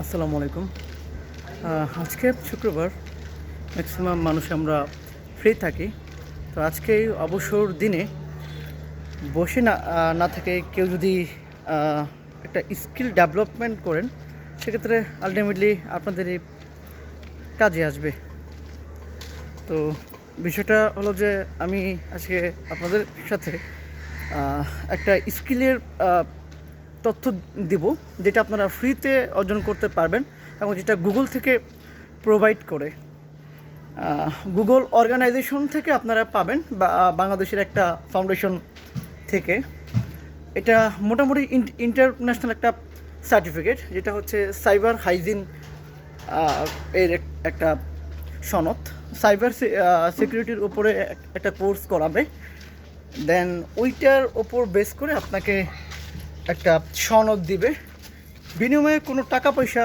আসসালামু আলাইকুম। আজকে শুক্রবার ম্যাক্সিমাম মানুষ আমরা ফ্রি থাকি। তো আজকে অবসর দিনে বসে না না থেকে কেউ যদি একটা স্কিল ডেভেলপমেন্ট করেন, সেক্ষেত্রে আলটিমেটলি আপনাদের এই কাজে আসবে। তো বিষয়টা হলো যে, আমি আজকে আপনাদের সাথে একটা স্কিলের তথ্য দিব, যেটা আপনারা ফ্রিতে অর্জন করতে পারবেন এবং যেটা গুগল থেকে প্রোভাইড করে। গুগল অর্গানাইজেশন থেকে আপনারা পাবেন বা বাংলাদেশের একটা ফাউন্ডেশন থেকে। এটা মোটামুটি ইন্টারন্যাশনাল একটা সার্টিফিকেট যেটা হচ্ছে সাইবার হাইজিন এর একটা সনদ। সাইবার সিকিউরিটির উপরে একটা কোর্স করাবে। দেন ওইটার ওপর বেস করে আপনাকে একটা সনদ দিবে। বিনিময়ে কোনো টাকা পয়সা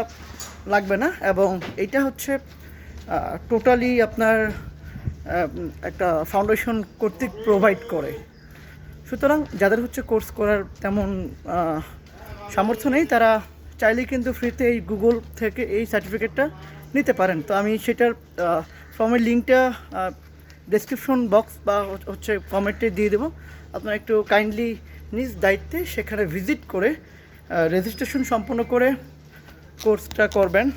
লাগবে না এবং এটা হচ্ছে টোটালি আপনার একটা ফাউন্ডেশন কর্তৃক প্রোভাইড করে। সুতরাং যাদের হচ্ছে কোর্স করার তেমন সামর্থ্য নেই, তারা চাইলেই কিন্তু ফ্রিতে এই গুগল থেকে এই সার্টিফিকেটটা নিতে পারেন। তো আমি সেটার ফর্মের লিঙ্কটা ডেসক্রিপশন বক্স বা হচ্ছে কমেন্টে দিয়ে দেবো। আপনারা একটু কাইন্ডলি নিজ দায়িত্বে সেখানে ভিজিট করে রেজিস্ট্রেশন সম্পন্ন করে কোর্সটা করবেন।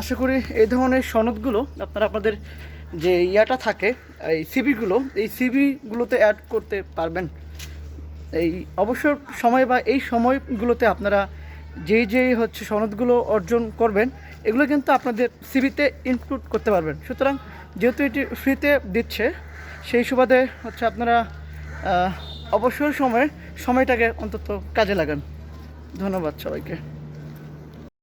আশা করি এই ধরনের সনদগুলো আপনারা আপনাদের যে ইয়াটা থাকে, এই সিবিগুলো এই সিবিগুলোতে অ্যাড করতে পারবেন। এই অবসর সময় বা এই সময়গুলোতে আপনারা যে যে হচ্ছে সনদগুলো অর্জন করবেন, এগুলো কিন্তু আপনাদের সিবিতে ইনক্লুড করতে পারবেন। সুতরাং যেহেতু এটি ফ্রিতে দিচ্ছে, সেই সুবাদে হচ্ছে আপনারা অবসর সময়ে সময়টাকে অন্তত কাজে লাগান। ধন্যবাদ সবাইকে।